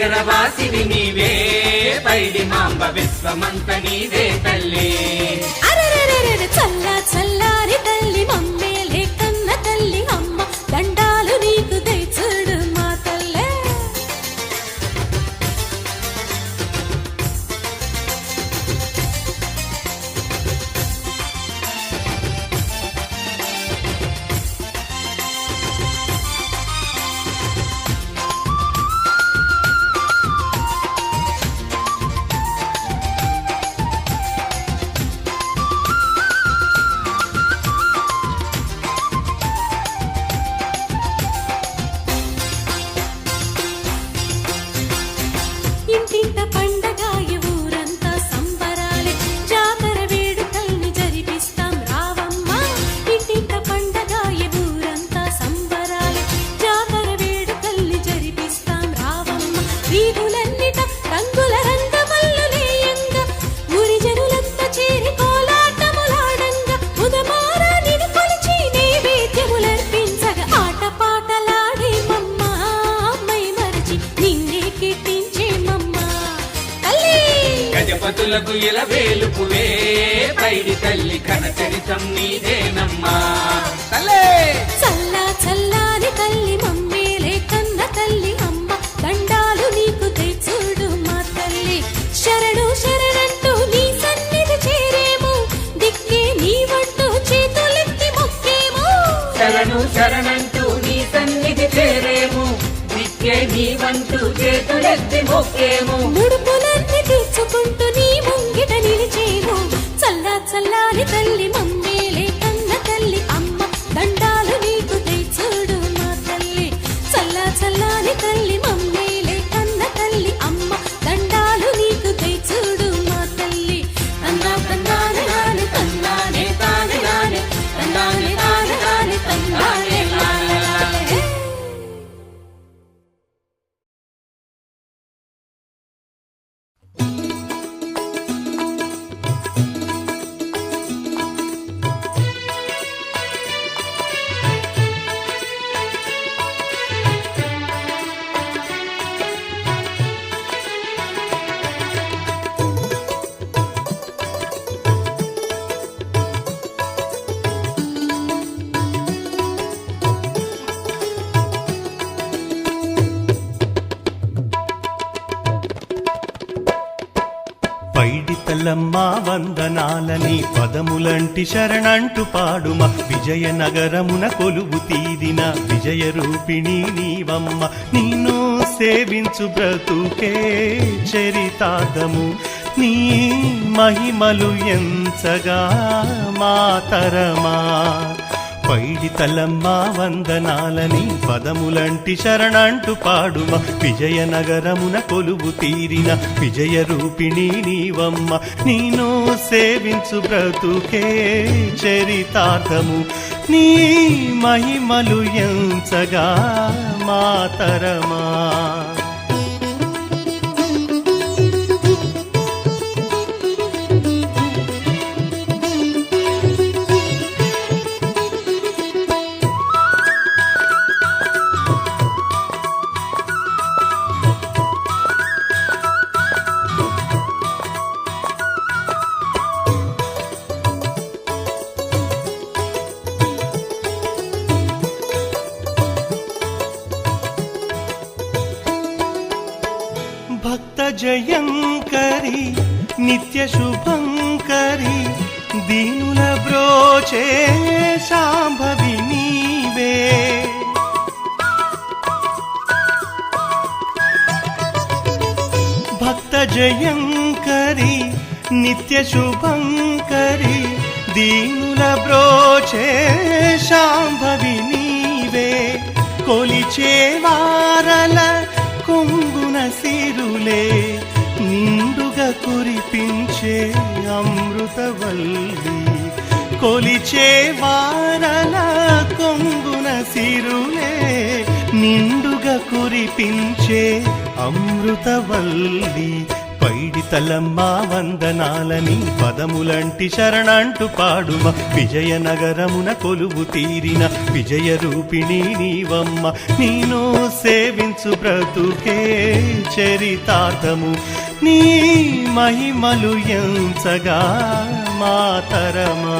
నగరవాసివి నీవే పైడి మాంబ విశ్వమంత నీదే తల్లి. చల్ల గజపతులకు ఇలా వేలుపువే పైడి తల్లి కనచరితం నీదేనమ్మా. చల్లా చల్లా Deus te వందనమ్మా వందనాలని పదములంటి శరణంటు పాడుమ. విజయనగరమున కొలువు తీరిన విజయ రూపిణి నీవమ్మ. నిన్ను సేవించు బ్రతుకే చరితాగము నీ మహిమలు ఎంచగా మాతరమా పైడి తలమ్మా వందనాలని పదములంటి శరణంటు పాడుమ. విజయనగరమున కొలువు తీరిన విజయ రూపిణి నీవమ్మ. నీను సేవించు బ్రతుకే చరితార్థము. నీ మహిమలు ఎంచగా మాతరమా జయంకరి నిత్య శుభంకరి దీనుల బ్రోచే శాంభవి నీవే. భక్త జయంకరి నిత్య శుభంకరి దీనుల బ్రోచే శాంభవి నీవే. కొలిచే వారల కొంగున సిరులే నిండుగా కురిపించే అమృతవల్లి. కొలిచే వారల కొంగున సిరులే నిండుగా కురిపించే అమృతవల్లి. పైడి తలమ్మా వందనాలని పదములంటి శరణంటు పాడుమ. విజయనగరమున కొలువు తీరిన విజయ రూపిణి నీవమ్మ. నేను సేవించు బ్రతుకే చరితార్థము. నీ మహిమలు ఎంచగా మాతరమా